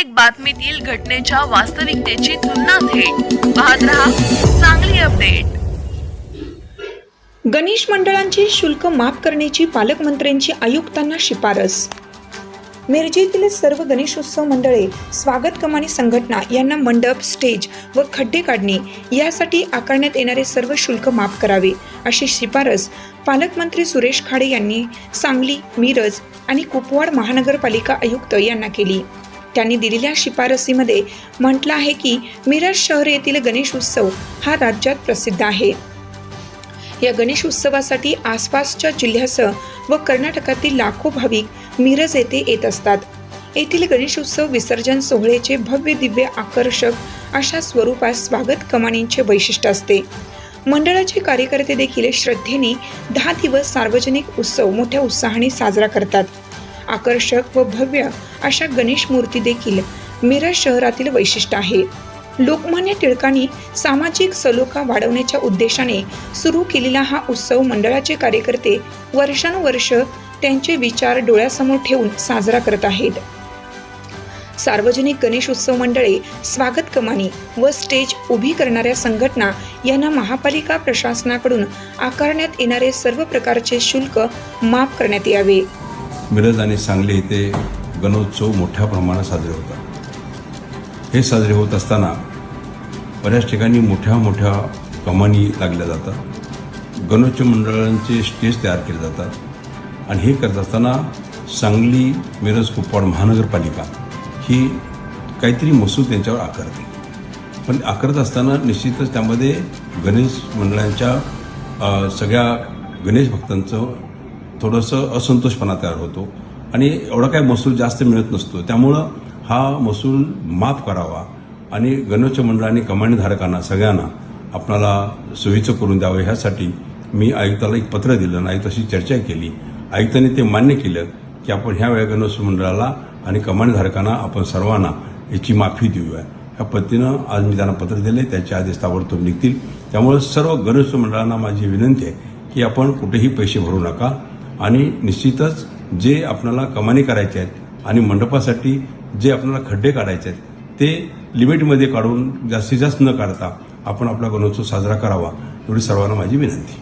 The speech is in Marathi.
प्रत्येक बातमीतील घटनेच्या वास्तविकतेची तुलना थेट. पाहत रहा चांगली अपडेट. गणेश मंडळांची शुल्क माफ करण्याची पालकमंत्र्यांची आयुक्तांना शिफारस. मिरजेतील सर्व गणेशोत्सव मंडळे स्वागत कमानी संघटना यांना मंडप स्टेज व खड्डे काढणे यासाठी आकारण्यात येणारे सर्व शुल्क माफ करावे अशी शिफारस पालकमंत्री सुरेश खाडे यांनी सांगली मिरज आणि कुपवाड महानगरपालिका आयुक्त यांना केली. त्यांनी दिलेल्या शिफारसीमध्ये म्हटलं आहे की मिरज शहर येथील गणेश उत्सव हा राज्यात प्रसिद्ध आहे. या गणेश उत्सवासाठी आसपासच्या जिल्ह्यासह व कर्नाटकातील लाखो भाविक मिरज येथे येत असतात. येथील गणेशोत्सव विसर्जन सोहळ्याचे भव्य दिव्य आकर्षक अशा स्वरूपात स्वागत कमानींचे वैशिष्ट्य असते. मंडळाचे कार्यकर्ते देखील श्रद्धेने दहा दिवस सार्वजनिक उत्सव मोठ्या उत्साहाने साजरा करतात. आकर्षक व भव्य अशा गणेश मूर्ती देखील मिरज शहरातील वैशिष्ट्य आहे. लोकमान्य टिळकांनी सामाजिक सलोखा वाढवण्याच्या उद्देशाने सुरू केलेला हा उत्सव मंडळाचे कार्यकर्ते वर्षानुवर्ष त्यांचे विचार डोळ्यासमोर ठेवून साजरा करत आहेत. सार्वजनिक गणेश उत्सव मंडळे स्वागत कमानी व स्टेज उभी करणाऱ्या संघटना यांना महापालिका प्रशासनाकडून आकारण्यात येणारे सर्व प्रकारचे शुल्क माफ करण्यात यावे. मिरज आणि सांगली येथे गणोत्सव मोठ्या प्रमाणात साजरे होतात. हे साजरे होत असताना बऱ्याच ठिकाणी मोठ्या मोठ्या कमानी लागल्या जातात. गणोत्सव मंडळांचे स्टेज तयार केले जातात. आणि हे करत असताना सांगली मिरज कुपवाड महानगरपालिका ही काहीतरी महसूल त्यांच्यावर आकारते. पण आकारत असताना निश्चितच त्यामध्ये गणेश मंडळांच्या सगळ्या गणेश भक्तांचं थोडंसं असंतोषपणा तयार होतो. आणि एवढा काय महसूल जास्त मिळत नसतो. त्यामुळं हा महसूल माफ करावा आणि गणोत्सव मंडळाने कमानीधारकांना सगळ्यांना आपणाला सोयीचं करून द्यावं ह्यासाठी मी आयुक्ताला एक पत्र दिलं आणि आयुक्ताशी चर्चा केली. आयुक्ताने ते मान्य केलं की आपण ह्या वेळा गणोत्सव मंडळाला आणि कमानीधारकांना आपण सर्वांना याची माफी देऊया. ह्या पद्धतीनं आज मी त्यांना पत्र दिले त्याचे आदेश ताबडतोब निघतील. त्यामुळे सर्व गणेश मंडळांना माझी विनंती आहे की आपण कुठेही पैसे भरू नका. आणि निश्चितच जे आपल्याला कमानी करायचे आहेत आणि मंडपासाठी जे आपल्याला खड्डे काढायचे आहेत ते लिमिटमध्ये काढून जास्तीत जास्त न काढता आपण आपला गणोत्सव साजरा करावा एवढी सर्वांना माझी विनंती.